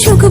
çok